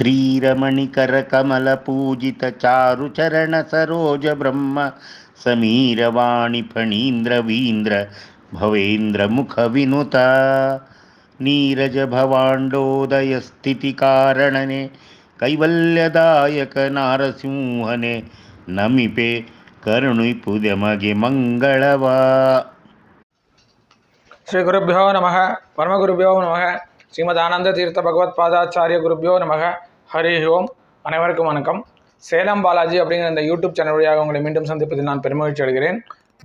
श्रीरमणिकरकमलपूजितचारुचरणसरोजब्रह्म समीरवाणिफणीन्द्रवीन्द्र भवेन्द्रमुखविनुता नीरजभवाण्डोदयस्थितिकारणने कैवल्यदायकनारसिंहने नमिपे करुणिपुदमगे मङ्गलवा श्रीगुरुभ्यो नमः परमगुरुभ्यो नमः ಶ್ರೀಮದ್ ಆನಂದ ತೀರ್ಥ ಭಗವತ್ಪಾದಾಚಾರ್ಯ ಗುರುಭ್ಯೋ ನಮಃ ஹரி ஓம். அனைவருக்கும் வணக்கம். சேலம் பாலாஜி அப்படிங்கிற இந்த யூடியூப் சேனல் வழியாக உங்களை மீண்டும் சந்திப்பதில் நான் பெருமகிழ்ச்சி அடைகிறேன்.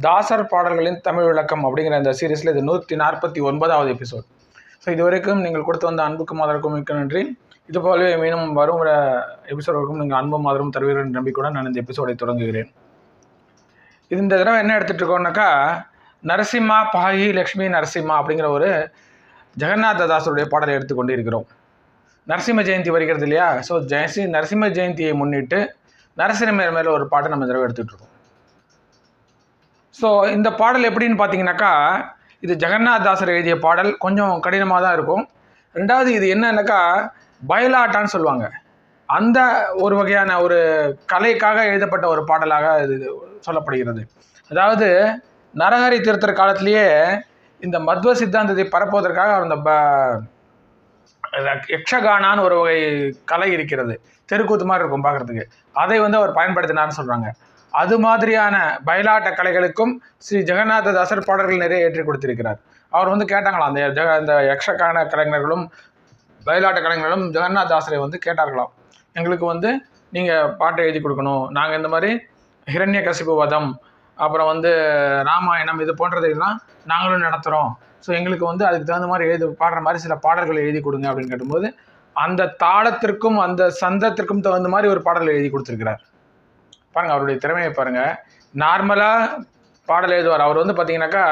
தாசர் பாடல்களின் தமிழ் விளக்கம் அப்படிங்கிற இந்த சீரீஸில் இது நூற்றி நாற்பத்தி ஒன்பதாவது எபிசோட் ஸோ இதுவரைக்கும் நீங்கள் கொடுத்து வந்த அன்புக்கும் ஆதரவுக்கும் மிக்க நன்றி. இது போலவே மீண்டும் வரும் எபிசோடுக்கும் நீங்கள் அன்பும் ஆதரவும் தருவீர்கள் என்ற நம்பிக்கையுடன் நான் இந்த எபிசோடை தொடங்குகிறேன். இது இந்த தடவை என்ன எடுத்துகிட்டு இருக்கோம்னாக்கா நரசிம்மா பாகி லக்ஷ்மி நரசிம்மா அப்படிங்கிற ஒரு ஜெகநாத தாசருடைய பாடலை எடுத்துக்கொண்டு இருக்கிறோம். நரசிம்ம ஜெயந்தி வருகிறது இல்லையா? ஸோ ஜெயசி நரசிம்ம ஜெயந்தியை முன்னிட்டு நரசிம்மர் மேலே ஒரு பாட்டை நம்ம தடவை எடுத்துகிட்டு இருக்கோம். ஸோ இந்த பாடல் எப்படின்னு பார்த்தீங்கன்னாக்கா இது ஜெகநாத் தாசர் எழுதிய பாடல். கொஞ்சம் கடினமாக தான் இருக்கும். ரெண்டாவது இது என்னன்னாக்கா பயலாட்டான்னு சொல்லுவாங்க. அந்த ஒரு வகையான ஒரு கலைக்காக எழுதப்பட்ட ஒரு பாடலாக இது சொல்லப்படுகிறது. அதாவது நரஹரி திருத்தர் காலத்திலேயே இந்த மத்வ சித்தாந்தத்தை பரப்புவதற்காக அவர் இந்த ப- யக்ஷகானான்னு ஒரு வகை கலை இருக்கிறது. தெருக்கூத்து மாதிரி இருக்கும் பார்க்குறதுக்கு. அதை வந்து அவர் பயன்படுத்தினார்னு சொல்கிறாங்க அது மாதிரியான பயிலாட்ட கலைகளுக்கும் ஸ்ரீ ஜெகநாத தாசர் பாடல்கள் நிறைய ஏற்றி கொடுத்திருக்கிறார். அவர் வந்து கேட்டாங்களாம் அந்த ஜெக அந்த யக்ஷகான கலைஞர்களும் பயிலாட்ட கலைஞர்களும் ஜெகநாத் தாசரை வந்து கேட்டார்களாம். எங்களுக்கு வந்து நீங்கள் பாட்டை எழுதி கொடுக்கணும். நாங்கள் இந்த மாதிரி ஹிரண்ய கசிப்பு வதம் அப்புறம் வந்து ராமாயணம் இது போன்றதையெல்லாம் நாங்களும் நடத்துகிறோம் ஸோ எங்களுக்கு வந்து அதுக்கு தகுந்த மாதிரி எழுதி பாடுற மாதிரி சில பாடல்கள் எழுதி கொடுங்க அப்படின்னு கேட்டும்போது அந்த தாளத்திற்கும் அந்த சந்தத்திற்கும் தகுந்த மாதிரி ஒரு பாடல் எழுதி கொடுத்துருக்கிறார். பாருங்கள் அவருடைய திறமையை பாருங்க. நார்மலாக பாடல் எழுதுவார். அவர் வந்து பார்த்தீங்கன்னாக்கா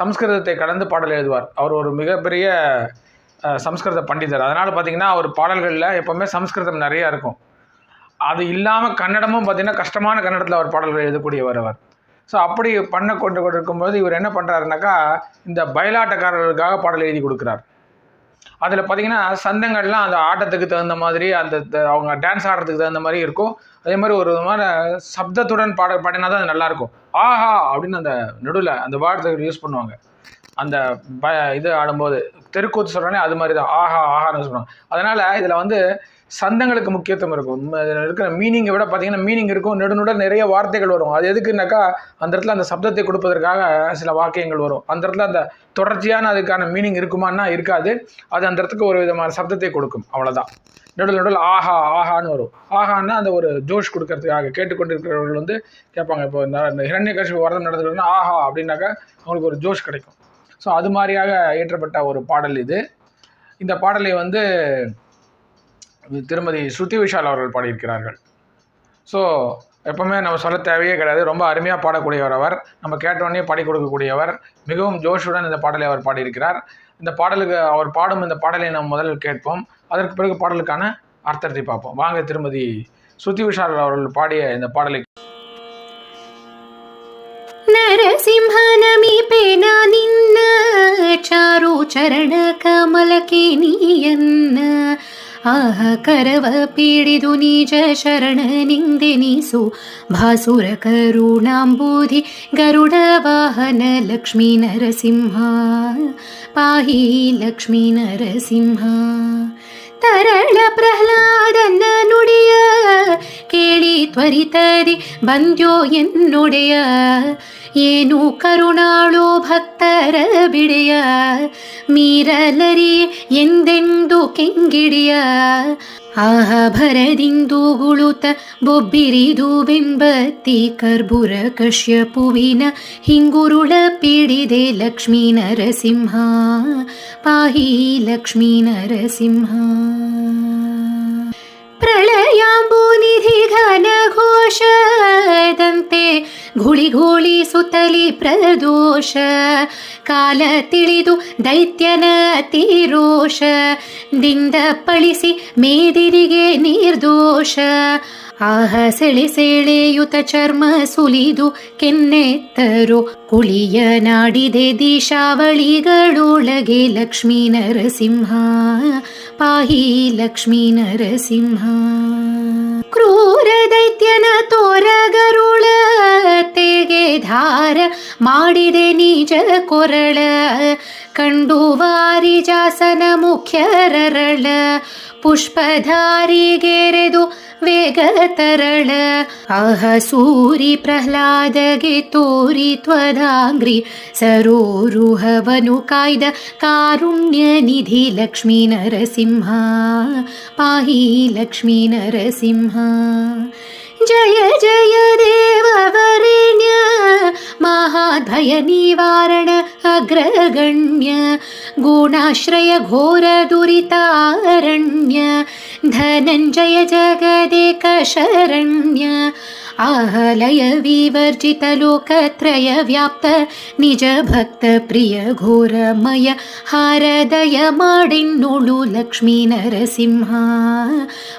சம்ஸ்கிருதத்தை கடந்து பாடல் எழுதுவார். அவர் ஒரு மிகப்பெரிய சம்ஸ்கிருத பண்டிதர். அதனால் பார்த்தீங்கன்னா அவர் பாடல்களில் எப்போவுமே சம்ஸ்கிருதம் நிறையா இருக்கும். அது இல்லாமல் கன்னடமும் பார்த்தீங்கன்னா கஷ்டமான கன்னடத்தில் அவர் பாடல்கள் எழுதக்கூடியவர் அவர். ஸோ அப்படி பண்ண கொண்டு கொண்டு இருக்கும்போது இவர் என்ன பண்ணுறாருனாக்கா இந்த பயிலாட்டக்காரர்களுக்காக பாடல் எழுதி கொடுக்குறார். அதில் பார்த்தீங்கன்னா சந்தங்கள்லாம் அந்த ஆட்டத்துக்கு தகுந்த மாதிரி அந்த த- அவங்க டான்ஸ் ஆடுறதுக்கு தகுந்த மாதிரி இருக்கும். அதே மாதிரி ஒரு விதமான சப்தத்துடன் பாட பாடினா தான் அது நல்லாயிருக்கும் ஆஹா! அப்படின்னு அந்த நடுவில் அந்த வார்த்தை யூஸ் பண்ணுவாங்க. அந்த ப இது ஆடும்போது தெருக்கூத்து சொல்கிறோன்னே அது மாதிரி தான் ஆஹா ஆஹான்னு சொல்லுவாங்க. அதனால் இதில் வந்து சந்தங்களுக்கு முக்கியத்துவம் இருக்கும். இதில் இருக்கிற மீனிங்கை விட பார்த்தீங்கன்னா மீனிங் இருக்கும். நெடுநுட நிறைய வார்த்தைகள் வரும். அது எதுக்குன்னாக்கா அந்த இடத்துல அந்த சப்தத்தை கொடுப்பதற்காக சில வாக்கியங்கள் வரும். அந்த இடத்துல அந்த தொடர்ச்சியான அதுக்கான மீனிங் இருக்குமான்னா இருக்காது. அது அந்த இடத்துக்கு ஒரு விதமான சப்தத்தை கொடுக்கும். அவ்வளோதான் நடுவில் நடுவில் ஆஹா ஆஹான்னு வரும். ஆஹான்னா அந்த ஒரு ஜோஷ் கொடுக்கறதுக்காக கேட்டுக்கொண்டிருக்கிறவர்கள் வந்து கேட்பாங்க. இப்போ இந்த இந்த கட்சி வரதம் நடத்துறதுன்னா ஆஹா அப்படின்னாக்கா அவங்களுக்கு ஒரு ஜோஷ் கிடைக்கும். ஸோ அது மாதிரியாக இயற்றப்பட்ட ஒரு பாடல் இது. இந்த பாடலை வந்து திருமதி ஸ்ருதி விஷால் அவர்கள் பாடியிருக்கிறார்கள். ஸோ எப்பவுமே நம்ம சொல்ல தேவையே கிடையாது. ரொம்ப அருமையாக பாடக்கூடியவர் அவர். நம்ம கேட்டோடனே பாடி கொடுக்கக்கூடியவர். மிகவும் ஜோஷுடன் இந்த பாடலை அவர் பாடியிருக்கிறார். இந்த பாடலுக்கு அவர் பாடும் இந்த பாடலை நாம் முதலில் கேட்போம். அதற்கு பிறகு பாடலுக்கான அர்த்தத்தை பார்ப்போம். வாங்க திருமதி ஸ்ருதி விஷால் அவர்கள் பாடிய இந்த பாடலை ನರಸಿಂಹನಮೀಪೇನ ನಿನ್ನ ಚಾರು ಚರಣ ಕಮಲಕ್ಕೆ ನೀಯನ್ನ ಆಹ ಕರವ ಪೀಡಿದು ನಿಜ ಶರಣ ನಿಂದೆನಿಸು ಭಾಸುರ ಕರುಣಾಂಬೂಧಿ ಗರುಡ ವಾಹನ ಲಕ್ಷ್ಮೀ ನರಸಿಂಹ ಪಾಹಿ ಲಕ್ಷ್ಮೀ ನರಸಿಂಹ ತರಳ ಪ್ರಹ್ಲಾದನ ನುಡಿಯ ಕೇಳಿ ತ್ವರಿತದಿ ಬಂದ್ಯೋ ಎನ್ನುಡೆಯ ಏನು ಕರುಣಾಳೋ ಭಕ್ತರ ಬಿಡೆಯ ಮೀರಲರಿ ಎಂದೆಂದು ಕೆಂಗಿಡಿಯ ಆಹ ಭರದಿಂದು ಗುಳುತ ಬೊಬ್ಬಿರಿದು ಬೆಂಬತ್ತಿ ಕರ್ಬುರ ಕಶ್ಯಪುವಿನ ಹಿಂಗುರುಳ ಪೀಡಿದೆ ಲಕ್ಷ್ಮೀ ನರಸಿಂಹ ಪಾಹಿ ಲಕ್ಷ್ಮೀ ನರಸಿಂಹ ಪ್ರಳಯಾಂಬುನಿಧಿ ಘನ ಘೋಷದಂತೆ ಘುಳಿ ಘೋಳಿ ಸುತ್ತಲಿ ಪ್ರದೋಷ, ಕಾಲ ತಿಳಿದು ದೈತ್ಯನ ತೀರೋಷ ದಿಂದ ಪಳಿಸಿ ಮೇದಿರಿಗೆ ನಿರ್ದೋಷ. ಆಹ ಸೆಳೆ ಸೆಳೆಯುತ ಚರ್ಮ ಸುಲಿದು ಕೆನ್ನೆತ್ತರು, ಕುಳಿಯ ನಾಡಿದೆ ದಿಶಾವಳಿಗಳೊಳಗೆ ಲಕ್ಷ್ಮೀ ನರಸಿಂಹ, ಪಾಹಿ ಲಕ್ಷ್ಮೀ ನರಸಿಂಹ. ಕ್ರೂರ ದೈತ್ಯನ ತೋರಗರುಳ ತೆಗೆ ಧಾರ ಮಾಡಿದೆ ನಿಜ ಕೊರಳ ಕಂಡು ವಾರಿ ಜಾಸನ ಮುಖ್ಯರರಳ ಪುಷ್ಪಧಾರಿಗೆರೆದು ವೇಗ ತರಳ ಆಹ ಸೂರಿ ಪ್ರಹ್ಲಾದಗೆ ತೋರಿ ತ್ವದಾಂಗ್ರಿ ಸರೋರುಹವನು ಕಾಯ್ದ ಕಾರುಣ್ಯ ನಿಧಿ ಲಕ್ಷ್ಮೀ ನರಸಿಂಹ ಪಾಹಿ ಲಕ್ಷ್ಮೀ ನರಸಿಂಹ ಜಯ ಜಯ ದೇವವರೆಣ್ಯ ಮಹಾಭಯ अग्रगण्य गुणाश्रय घोरदुरितारण्य धनञ्जय जगदेकशरण्य आहलय विवर्जितलोकत्रय व्याप्त निजभक्तप्रिय घोरमय हारदय माडिन् नुळु लक्ष्मीनरसिंहा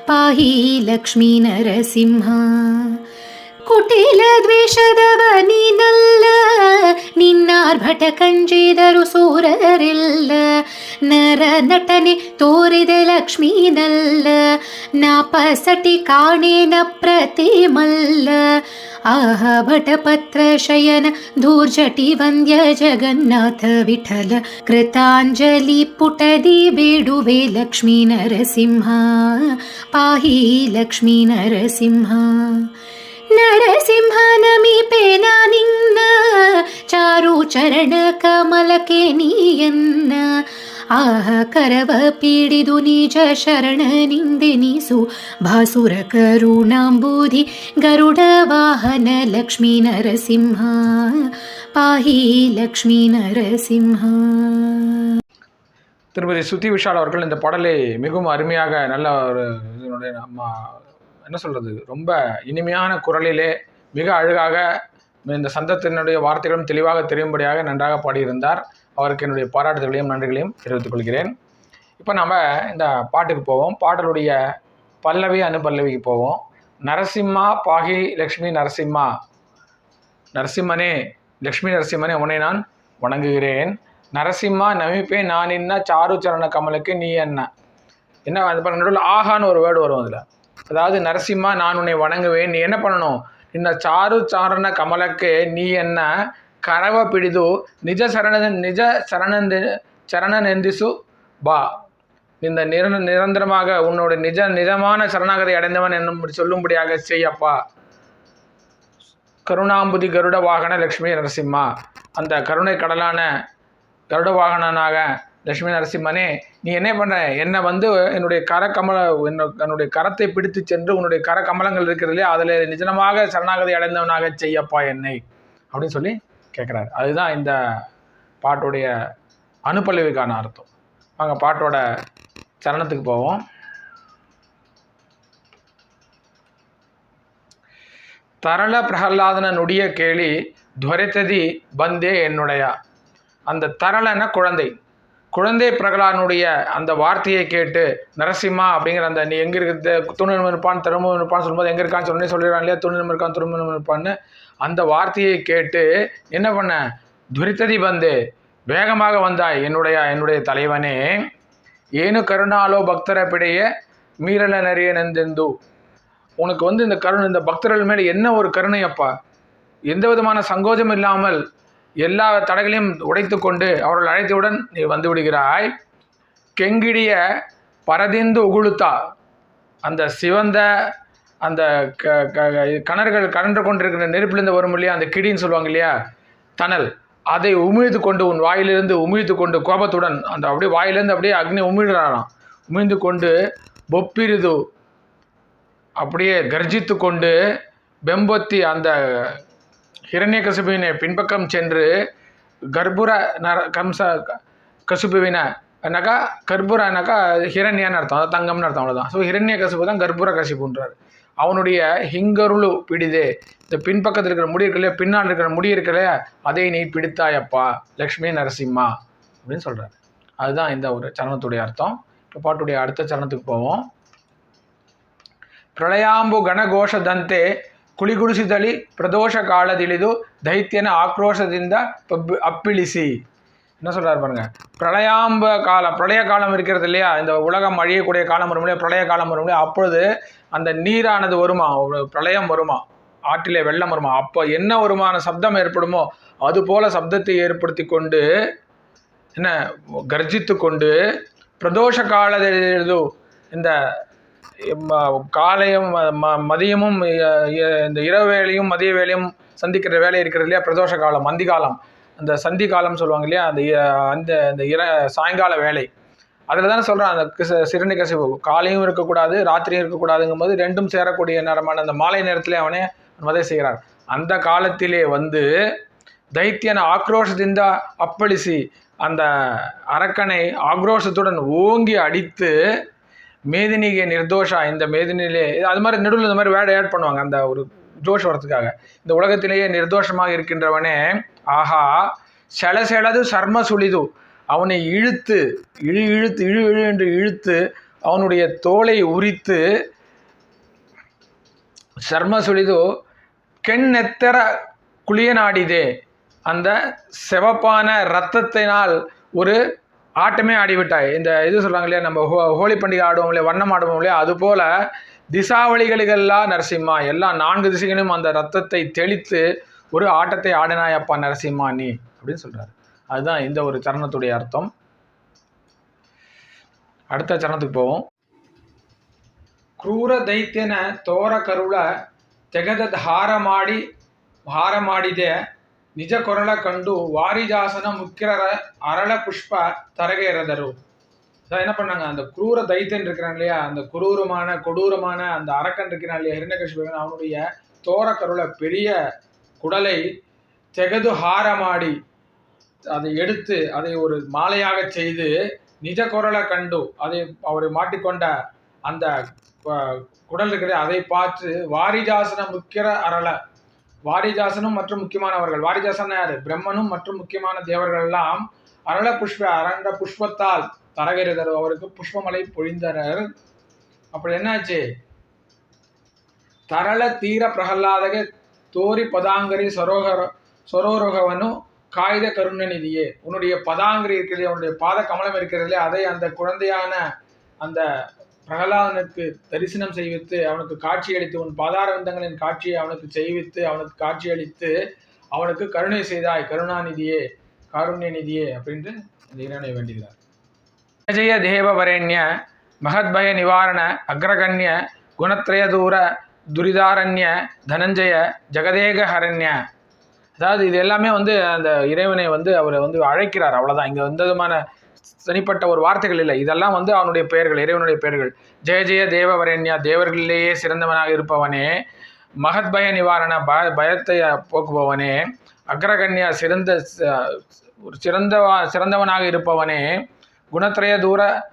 पाही लक्ष्मीनरसिंहा। ಕುಟಿಲ ದ್ವೇಷದವ ನೀನಲ್ಲ ನಿನ್ನಾರ್ಭಟ ಕಂಜಿದರು ಸೂರರಿಲ್ಲ ನರ ನಟನೆ ತೋರಿದ ಲಕ್ಷ್ಮೀನಲ್ಲ ನಾಪಸಟಿ ಕಾಣೇನ ಪ್ರತಿಮಲ್ಲ ಆಹ ಭಟಪತ್ರ ಶಯನ ಧೂರ್ಜಟಿ ವಂದ್ಯ ಜಗನ್ನಾಥ ವಿಠಲ ಕೃತಾಂಜಲಿ ಪುಟದಿ ಬೇಡುವೆ ಲಕ್ಷ್ಮೀ ನರಸಿಂಹ ಪಾಹಿ ಲಕ್ಷ್ಮೀ ನರಸಿಂಹ ನರಸಿಂಹ ನಮಿಪೇನ ನಿನ್ನ ಚಾರು ಚರಣ ಕಮಲಕ್ಕೆ ನೀಯನ್ನ ಆಹ ಕರವ ಪೀಡಿದು ನಿಜ ಶರಣ ನಿಂದೆನಿಸು ಭಾಸುರ ಕರುಣಾಂಬುಧಿ ಗರುಡ ವಾಹನ ಲಕ್ಷ್ಮೀ ನರಸಿಂಹ ಪಾಹಿ ಲಕ್ಷ್ಮೀ ನರಸಿಂಹ திருமதி சுத்தி விஷால் அவர்கள் இந்த பாடலை மிகவும் அருமையாக நல்ல ஒரு இதனுடைய நம்ம என்ன சொல்கிறது ரொம்ப இனிமையான குரலிலே மிக அழகாக இந்த சந்தத்தினுடைய வார்த்தைகளும் தெளிவாக தெரியும்படியாக நன்றாக பாடியிருந்தார். அவருக்கு என்னுடைய பாராட்டுதல்களையும் நன்றிகளையும் தெரிவித்துக் கொள்கிறேன். இப்போ நம்ம இந்த பாட்டுக்கு போவோம். பாடலுடைய பல்லவி அனுபல்லவிக்கு போவோம். நரசிம்மா பாகி லக்ஷ்மி நரசிம்மா. நரசிம்மனே லக்ஷ்மி நரசிம்மனே உன்னை நான் வணங்குகிறேன். நரசிம்மா நமிப்பே நான் என்ன சாரு சரண கமலுக்கு நீ என்ன? என்ன அது நடுவில் ஆகான்னு ஒரு வேர்டு வரும் அதில். அதாவது நரசிம்மா நான் உன்னை வணங்குவேன். நீ என்ன பண்ணணும்? இந்த சாரு சாரண கமலக்கு நீ என்ன? கரவ பிடிது நிஜ சரண நிஜ சரணந்து சரணநெந்திசு பா. இந்த நிர நிரந்தரமாக உன்னோட நிஜ நிஜமான சரணாகதி அடைந்தவன் என்னும் சொல்லும்படியாக செய்யப்பா. கருணாம்புதி கருட வாகன லக்ஷ்மி நரசிம்மா. அந்த கருணை கடலான கருட வாகனனாக லட்சுமி நரசிம்மனே நீ என்ன பண்ண? என்னை வந்து என்னுடைய கரக்கமல என்னுடைய கரத்தை பிடித்து சென்று உன்னுடைய கர கமலங்கள் இருக்கிறதுலே அதில் நிஜனமாக சரணாகதி அடைந்தவனாக செய்யப்பா என்னை. அப்படின்னு சொல்லி கேட்குறாரு. அதுதான் இந்த பாட்டுடைய அனுப்பல்லவிக்கான அர்த்தம். வாங்க பாட்டோட சரணத்துக்கு போவோம். தரள பிரகலாதன நுடிய கேளி துவரைத்ததி பந்தே என்னுடைய? அந்த தரளன குழந்தை. குழந்தை பிரகலானுடைய அந்த வார்த்தையை கேட்டு நரசிம்மா அப்படிங்கிற அந்த நீ எங்கே இருக்கிறது? துணிநிலம் இருப்பான் திரும்பவும் இருப்பான்னு சொல்லும்போது எங்கே இருக்கான்னு சொன்னே சொல்லிடுறான் இல்லையா? துணிநிலம் இருக்கான் திரும்பவும் இருப்பான்னு அந்த வார்த்தையை கேட்டு என்ன பண்ண? துரித்ததி வந்து வேகமாக வந்தாய் என்னுடைய என்னுடைய தலைவனே ஏனு கருணாலோ பக்தர பிடைய மீறல நிறைய நந்தெந்து. உனக்கு வந்து இந்த கருணை இந்த பக்தர்கள் மேலே என்ன ஒரு கருணை அப்பா எந்த விதமான சங்கோஜம் இல்லாமல் எல்லா தடைகளையும் உடைத்து கொண்டு அவர்கள் அழைத்தவுடன் நீ வந்து விடுகிறாய் கெங்கிடிய பரதிந்து உகுழுத்தா. அந்த சிவந்த அந்த க க- கணர்கள் கடன்று கொண்டிருக்கிற நெருப்பிலிருந்து வரும் இல்லையா? அந்த கிடின்னு சொல்லுவாங்க இல்லையா? தணல். அதை உமிழ்ந்து கொண்டு உன் வாயிலிருந்து உமிழ்ந்து கொண்டு கோபத்துடன் அந்த அப்படியே வாயிலிருந்து அப்படியே அக்னி உமிழ்கிறாராம். உமிழ்ந்து கொண்டு பொப்பிரிது. அப்படியே கர்ஜித்து கொண்டு பெம்பொத்தி அந்த ஹிரண்ய கசிபுவினை பின்பக்கம் சென்று கர்ப்புர நர கம்ச கசிபுவின நகா கர்ப்புரனாக்கா ஹிரண்யான்னு அர்த்தம் அதாவது தங்கம்னு அர்த்தம் அவ்வளோதான் ஸோ ஹிரண்ய கசிபு தான் கர்ப்புர கசிபுன்றார் அவனுடைய ஹிங்கருளு பிடிது இந்த பின்பக்கத்தில் இருக்கிற முடி இருக்கு பின்னால் இருக்கிற முடி இருக்கு அதை நீ பிடித்தாயப்பா லக்ஷ்மி நரசிம்மா அப்படின்னு சொல்கிறார் அதுதான் இந்த ஒரு சரணத்துடைய அர்த்தம். இப்போ பாட்டுடைய அடுத்த சரணத்துக்கு போவோம். பிரளயாம்பு கணகோஷ தந்தே ಕುಳಿಗುಡಿಸಿದಳಿ ಪ್ರದೋಷ ಕಾಲದಿಳಿದು ದೈತ್ಯನ ಆಕ್ರೋಶದಿಂದ ಪಬ್ಬಿ ಅಪ್ಪಿಳಿಸಿ என்ன சொல்றாரு பாருங்க பிரளயாம்ப காலம் பிரளய காலம் இருக்கிறது இல்லையா இந்த உலகம் அழியக்கூடிய காலம் வரும் இல்லையா பிரளய காலம் வரும் இல்லையா அப்பொழுது அந்த நீரானது வருமா ஒரு பிரளயம் வருமா ஆற்றிலே வெள்ளம் வருமா அப்போ என்ன வருமான சப்தம் ஏற்படுமோ அது போல சப்தத்தை ஏற்படுத்தி கொண்டு என்ன கர்ஜித்து கொண்டு பிரதோஷ காலது இந்த ம- காலையும் ம- மதியமும் இந்த இரவு வேளையும் மதிய வேலையும் சந்திக்கிற வேலை இருக்கிறது இல்லையா? பிரதோஷ காலம் அந்தி காலம். அந்த சந்தி காலம் சொல்லுவாங்க இல்லையா? அந்த இ- அந்த அந்த இர சாயங்கால வேலை. அதில் தானே சொல்கிறேன் அந்த கிச சிறுநி கசிவு. காலையும் இருக்கக்கூடாது ராத்திரியும் இருக்கக்கூடாதுங்கும் போது ரெண்டும் சேரக்கூடிய நேரமான அந்த மாலை நேரத்திலே அவனே வதை செய்கிறார். அந்த காலத்திலே வந்து தைத்தியன ஆக்ரோஷದಿಂದ அப்பளிசி அந்த அரக்கனை ஆக்ரோஷத்துடன் ஓங்கி அடித்து மேதினிகை நிர்தோஷா இந்த மேதினிலே அது மாதிரி நடுவில் இந்த மாதிரி வேர்டை ஆட் பண்ணுவாங்க அந்த ஒரு ஜோஷ் வரத்துக்காக இந்த உலகத்திலேயே நிர்தோஷமாக இருக்கின்றவனே ஆஹா செல செலது சர்ம சுளிது அவனை இழுத்து இழு இழுத்து இழு இழு என்று இழுத்து அவனுடைய தோலை உரித்து சர்ம சுளிது கெண்ணெத்தர குளியனாடிதே. அந்த சிவப்பான இரத்தத்தினால் ஒரு ஆட்டமே ஆடிவிட்டாய் இந்த இது சொல்கிறாங்க இல்லையா நம்ம ஹோ ஹோலி பண்டிகை ஆடுவோம் இல்லையா வண்ணம் ஆடுவோம் இல்லையா அதுபோல் திசாவளிகளுக்கெல்லாம் நரசிம்மா எல்லா நான்கு திசைகளும் அந்த ரத்தத்தை தெளித்து ஒரு ஆட்டத்தை ஆடினாய் அப்பா நரசிம்மா நீ அப்படின்னு சொல்கிறார் அதுதான் இந்த ஒரு சரணத்துடைய அர்த்தம் அடுத்த சரணத்துக்கு போவோம் ಕ್ರೂರ ದೈತ್ಯನ ತೋರ ಕರುಳ ತೆಗೆದದ ಹಾರ ಮಾಡಿ ಹಾರ ಮಾಡಿದೆ ನಿಜ ಕೊರಳ ಕಂಡು வாரிஜாசன முக்கிரர அரள புஷ்ப தரகேறதரு அதான் என்ன பண்ணாங்க அந்த குரூர தைத்தியன் இருக்கிறான் இல்லையா அந்த குரூரமான கொடூரமான அந்த அரக்கன் இருக்கிறான் இல்லையா ஹிரண்யகசிபன் அவனுடைய தோர கருளை பெரிய குடலை தெகது ஹார மாடி அதை எடுத்து அதை ஒரு மாலையாக செய்து நிஜ குரலை கண்டு அதை அவர் மாட்டிக்கொண்ட அந்த அஹ், குடல் இருக்கிற அதை பார்த்து வாரிஜாசன முக்கிர அரள வாரிதாசனும் மற்றும் முக்கியமானவர்கள். வாரிதாசன் யார்? பிரம்மனும் மற்றும் முக்கியமான தேவர்கள் எல்லாம் அரள புஷ்ப அரண்ட புஷ்பத்தால் தரவிருதர் அவருக்கு புஷ்பமலை பொழிந்தனர். அப்படி என்னாச்சு? தரள தீர பிரகல்லாதக தோரி பதாங்கரி சரோகர சரோரோகவனும் காகித கருணநிதியே. உன்னுடைய பதாங்கரி இருக்கிறதே உன்னுடைய பாத கமலம் இருக்கிறதுலே அதை அந்த குழந்தையான அந்த பிரகலாதனுக்கு தரிசனம் செய்வித்து அவனுக்கு காட்சியளித்து உன் பாதாரந்தங்களின் காட்சியை அவனுக்கு செய்வித்து அவனுக்கு காட்சியளித்து அவனுக்கு கருணை செய்தாய் கருணாநிதியே காருண்ய நிதியே அப்படின்ட்டு அந்த இறைவனை வேண்டுகிறார் ஜெய தேவவரேண்ய மகத்பய நிவாரண அக்ரகண்ய குணத்ரய தூர துரிதாரண்ய தனஞ்சய ஜெகதேக ஹரண்ய அதாவது இது எல்லாமே வந்து அந்த இறைவனை வந்து அவரை வந்து அழைக்கிறார் அவ்வளோதான் இங்கே எந்த விதமான தனிப்பட்ட ஒரு வார்த்தைகள் இல்லை. இதெல்லாம் வந்து அவனுடைய பெயர்கள் இறைவனுடைய பெயர்கள். ஜெய ஜெய தேவவரண்யா தேவர்களிலேயே சிறந்தவனாக இருப்பவனே. மகத் பய நிவாரண பய பயத்தை போக்குபவனே. அக்ரகண்யா சிறந்த ஒரு சிறந்தவா சிறந்தவனாக இருப்பவனே. குணத்திரய தூர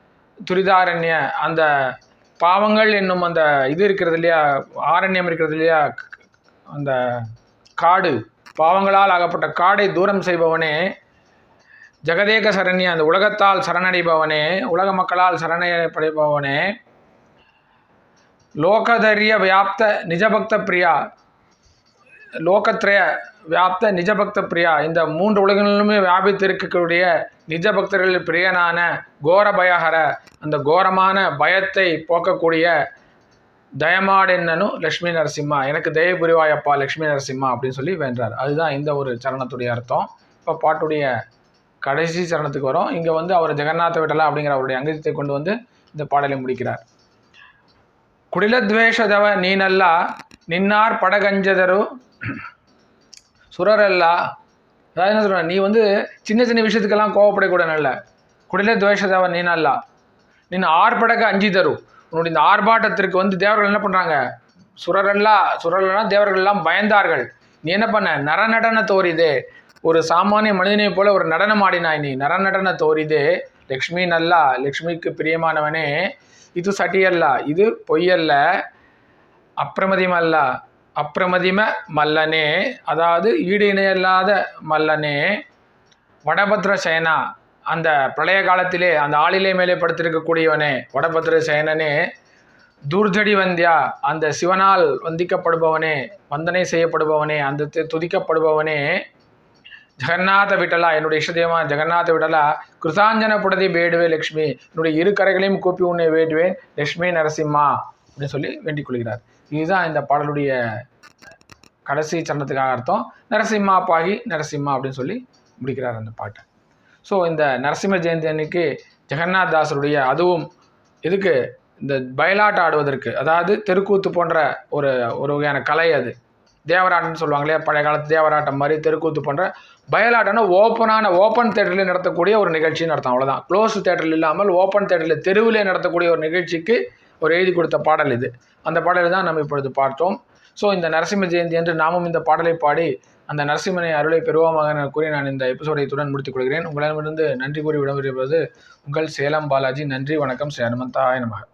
துரிதாரண்ய அந்த பாவங்கள் என்னும் அந்த இது இருக்கிறது இல்லையா? ஆரண்யம் இருக்கிறது இல்லையா? அந்த காடு பாவங்களால் ஆகப்பட்ட காடை தூரம் செய்பவனே. ஜெகதேக சரண்ய அந்த உலகத்தால் சரணடைபவனே உலக மக்களால் சரணடைபவனே லோகதரிய வியாப்த நிஜபக்த பிரியா லோகத்ரய வியாப்த நிஜபக்த பிரியா இந்த மூன்று உலகங்களிலுமே வியாபித்திருக்கக்கூடிய நிஜ பக்தர்களில் பிரியனான கோர பயஹர அந்த கோரமான பயத்தை போக்கக்கூடிய தயமாடென்னனு லக்ஷ்மி நரசிம்மா எனக்கு தய புரிவாயப்பா லக்ஷ்மி நரசிம்மா அப்படின்னு சொல்லி வென்றார் அதுதான் இந்த ஒரு சரணத்துடைய அர்த்தம். இப்போ பாட்டுடைய கடைசி சரணத்துக்கு வரும். இங்கே வந்து அவர் ஜெகநாத விட்டலா அப்படிங்கிற அவருடைய அங்கத்தை கொண்டு வந்து இந்த பாடலை முடிக்கிறார். குடிலத்வேஷதவ நீ நல்லா நின்னார் படகஞ்சதரு சுரரெல்லா. அதாவது என்ன சொல்கிறேன் நீ வந்து சின்ன சின்ன விஷயத்துக்கெல்லாம் கோவப்படக்கூட நல்ல. குடிலத்வேஷதவ நீ நல்லா நின் ஆர்படக அஞ்சி தரு உன்னுடைய இந்த ஆர்ப்பாட்டத்திற்கு வந்து தேவர்கள் என்ன பண்ணுறாங்க சுரரெல்லா சுரரெல்லாம் தேவர்கள்லாம் பயந்தார்கள். நீ என்ன பண்ண? நரநடன தோறிது. ஒரு சாமானிய மனிதனைப் போல ஒரு நடனம் ஆடினாய் நீ. நரநடன தோரிதே. லக்ஷ்மி நல்லா. லக்ஷ்மிக்கு பிரியமானவனே. இது சட்டியல்ல. இது பொய்யல்ல. அப்பிரமதிமல்ல. அப்பிரமதிம மல்லனே. அதாவது ஈடு இணையல்லாத மல்லனே. வடபத்ர சேனா. அந்த பிரளய காலத்திலே அந்த ஆளிலே மேலே படுத்திருக்கக்கூடியவனே. வடபத்ர சேனனே. தூர்ஜடி வந்தியா. அந்த சிவனால் வந்திக்கப்படுபவனே. வந்தனை செய்யப்படுபவனே. அந்த துதிக்கப்படுபவனே. ஜெகநாத விட்டலா என்னுடைய இஷ்டதேவமா ஜெகநாத விட்டலா கிருதாஞ்சன புடதி வேடுவே லக்ஷ்மி என்னுடைய இரு கரைகளையும் கூப்பி உன்னை வேடுவேன் லக்ஷ்மி நரசிம்மா அப்படின்னு சொல்லி வேண்டிக் கொள்கிறார். இதுதான் இந்த பாடலுடைய கடைசி சரணத்துக்காக அர்த்தம். நரசிம்மா பாகி நரசிம்மா அப்படின்னு சொல்லி முடிக்கிறார் அந்த பாட்டை. ஸோ இந்த நரசிம்ம ஜெயந்தி அன்னைக்கு ஜெகநாத் தாசருடைய அதுவும் இதுக்கு இந்த பயிலாட்டம் ஆடுவதற்கு அதாவது தெருக்கூத்து போன்ற ஒரு ஒரு வகையான கலை அது. தேவராட்டம்னு சொல்லுவாங்களே பழைய காலத்து தேவராட்டம் மாதிரி தெருக்கூத்து போன்ற பயலாட்டம்னா ஓப்பனான ஓப்பன் தேட்டரில் நடத்தக்கூடிய ஒரு நிகழ்ச்சி நடத்தும் அவ்வளோதான் க்ளோஸ் தேட்டரில் இல்லாமல் ஓப்பன் தேட்டரில் தெருவிலே நடத்தக்கூடிய ஒரு நிகழ்ச்சிக்கு ஒரு எழுதி கொடுத்த பாடல் இது. அந்த பாடலை தான் நம்ம இப்பொழுது பார்த்தோம். ஸோ இந்த நரசிம்ம ஜெயந்தி என்று நாமும் இந்த பாடலை பாடி அந்த நரசிம்மனை அருளை பெறுவோமாக கூறி நான் இந்த எபிசோடை இத்துடன் முடித்துக் கொள்கிறேன். உங்களிடமிருந்து நன்றி கூறி விடைபெறுவது உங்கள் சேலம் பாலாஜி. நன்றி வணக்கம். ஸ்ரீ ஹனுமந்தாய நமக.